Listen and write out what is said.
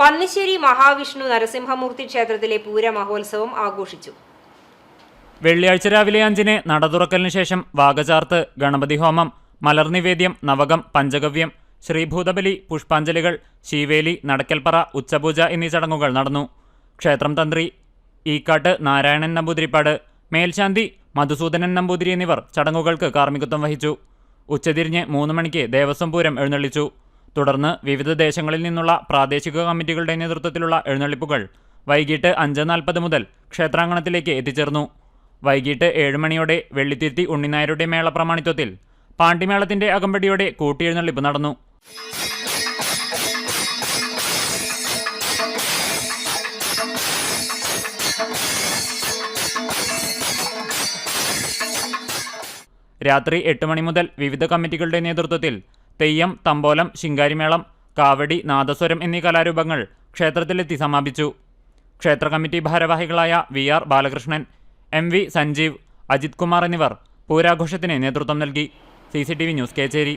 പന്നിശ്ശേരി മഹാവിഷ്ണു നരസിംഹമൂർത്തി ക്ഷേത്രത്തിലെ പൂര മഹോത്സവം ആഘോഷിച്ചു. വെള്ളിയാഴ്ച രാവിലെ അഞ്ചിന് നട തുറക്കലിന് ശേഷം വാഗചാർത്ത് ഗണപതി ഹോമം മലർനിവേദ്യം നവകം പഞ്ചഗവ്യം ശ്രീഭൂതബലി പുഷ്പാഞ്ജലികൾ ശീവേലി നടക്കൽപ്പറ ഉച്ചപൂജ എന്നീ ചടങ്ങുകൾ നടന്നു. ക്ഷേത്രം തന്ത്രി ഈക്കാട്ട് നാരായണൻ നമ്പൂതിരിപ്പാട് മേൽശാന്തി മധുസൂദനൻ നമ്പൂതിരി എന്നിവർ ചടങ്ങുകൾക്ക് കാർമ്മികത്വം വഹിച്ചു. ഉച്ചതിരിഞ്ഞ് മൂന്ന് മണിക്ക് ദേവസ്വം പൂരം എഴുന്നള്ളിച്ചു. തുടർന്ന് വിവിധ ദേശങ്ങളിൽ നിന്നുള്ള പ്രാദേശിക കമ്മിറ്റികളുടെ നേതൃത്വത്തിലുള്ള എഴുന്നള്ളിപ്പുകൾ വൈകിട്ട് അഞ്ച് നാൽപ്പത് മുതൽ ക്ഷേത്രാങ്കണത്തിലേക്ക് എത്തിച്ചേർന്നു. വൈകിട്ട് ഏഴ് മണിയോടെ വെള്ളിത്തിരുത്തി ഉണ്ണിനായരുടെ മേള പ്രമാണിത്വത്തിൽ പാണ്ടിമേളത്തിന്റെ അകമ്പടിയോടെ കൂട്ടിയെഴുന്നള്ളിപ്പ് നടന്നു. രാത്രി എട്ട് മണി മുതൽ വിവിധ കമ്മിറ്റികളുടെ നേതൃത്വത്തിൽ തെയ്യം തമ്പോലം ശിങ്കാരിമേളം കാവടി നാദസ്വരം എന്നീ കലാരൂപങ്ങൾ ക്ഷേത്രത്തിലെത്തി സമാപിച്ചു. ക്ഷേത്ര കമ്മിറ്റി ഭാരവാഹികളായ V R Balakrishnan M V Sanjeev Ajith Kumar എന്നിവർ പൂരാഘോഷത്തിന് നേതൃത്വം നൽകി. C news Kecheri.